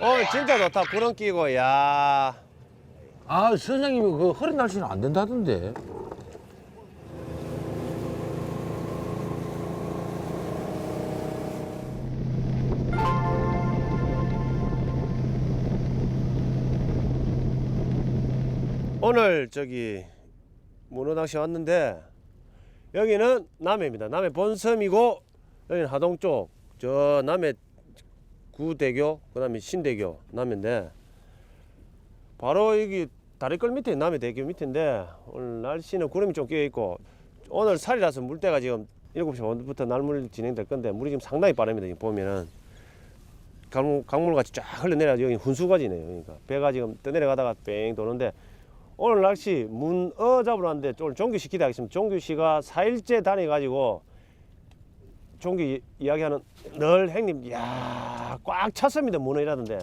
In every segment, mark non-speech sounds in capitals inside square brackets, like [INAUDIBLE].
오늘 진짜 좋다. 구름 끼고, 야. 아 선장님이 그 허리 날씨는 안 된다던데. 오늘 저기 문어 낚시 왔는데 여기는 남해입니다. 남해 본섬이고 여기는 하동 쪽. 저 남해 구대교 그 다음에 신대교 남해인데 바로 여기 다리끌 밑에 남해 대교 밑인데 오늘 날씨는 구름이 좀 끼어 있고 오늘 살이라서 물때가 지금 7시 반부터 날물 진행될 건데 물이 지금 상당히 빠릅니다. 보면은 강물, 강물같이 쫙 흘러내려 여기 훈수가지네요. 그러니까 배가 지금 떠내려가다가 뺑 도는데 오늘 낚시 문어 잡으러 왔는데 오늘 종규 씨 기대하겠습니다. 종규 씨가 4일째 다녀가지고 이- 이야기하는 늘 행님 야 꽉 찼습니다. 문어 이라던데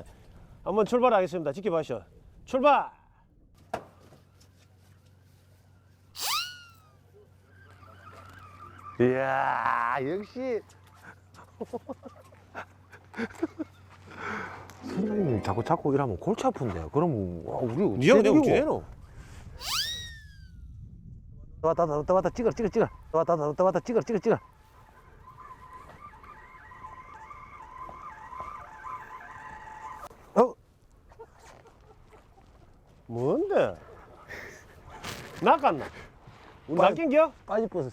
한번 출발하겠습니다. 지켜봐시오. 출발! 이야 역시 [LAUGHS] 선장님 자꾸 자꾸 이러면 골치 아픈데. 그럼 와, 우리 어떻게 되노? 왔다 왔다 찍어 찍어 찍어. 왔다 왔다 찍어 찍어 찍어. 어? 뭔데? 낚았나? 우리 빨리- 낚인겨? 빠질 뻔.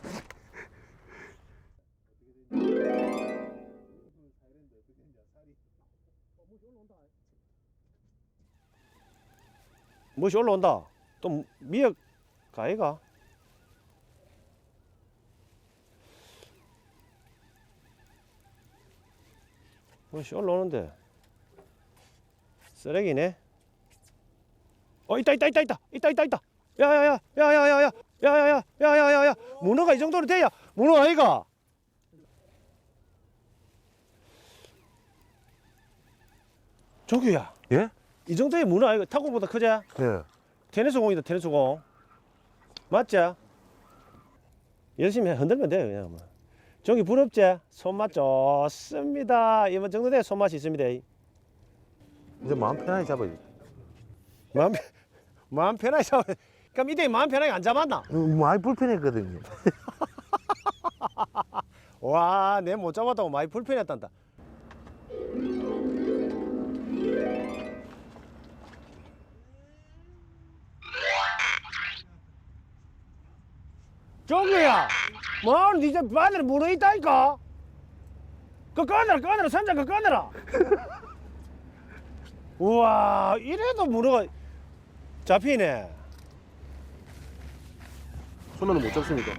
무엇이 올라온다. 또 미역 가이가? 무엇이 올라오는데? 쓰레기네. 어 있다 있다 있다 있다 있다 있다 있다. 야야야 야야야야 야야야 야야야야 문어가 이 정도로 돼야 문어 아이가? 조규야 예? 이 정도의 문어 아이가 타고보다 크지? 네. 테니스 공이다 테니스 공 맞지? 열심히 해, 흔들면 돼요 그냥 뭐. 저기 부럽지? 손맛 좋습니다 이번 정도 돼 손맛이 있습니다 이제 마음 편하게 잡아야지. 마음, 편- 마음 편하게 잡아 그럼 이때 마음 편하게 안 잡았나? 어, 많이 불편했거든요. [LAUGHS] 와 내 못 잡았다고 많이 불편했단다 저기야 뭐 니저 바늘에 물어 있다니까 그 꺼내라 꺼내라 선장 그 꺼내라 [LAUGHS] 우와 이래도 문어가 잡히네 손으로 못 잡습니까?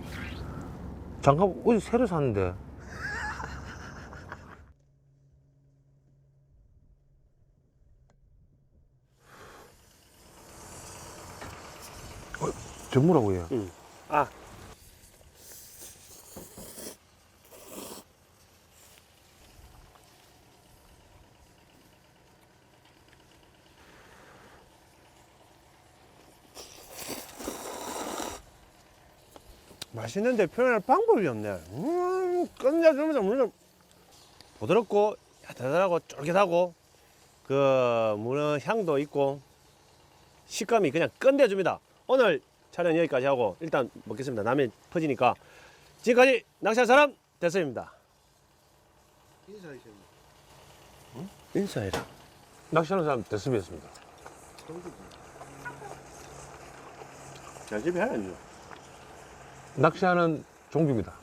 잠깐 어디 새로 샀는데. [LAUGHS] 어, 전무라고 해요. 아 맛있는데 표현할 방법이 없네. 음, 끝내주면서 물론 부드럽고 야들하고 쫄깃하고 그 문어 향도 있고 식감이 그냥 끝내줍니다. 오늘 촬영 여기까지 하고 일단 먹겠습니다. 남이 퍼지니까 지금까지 낚시한 사람 대서입니다. 인사하시면 인사해라. 낚시하는 사람 됐습니다. 잘 집에 해야죠. 낚시하는 종규입니다.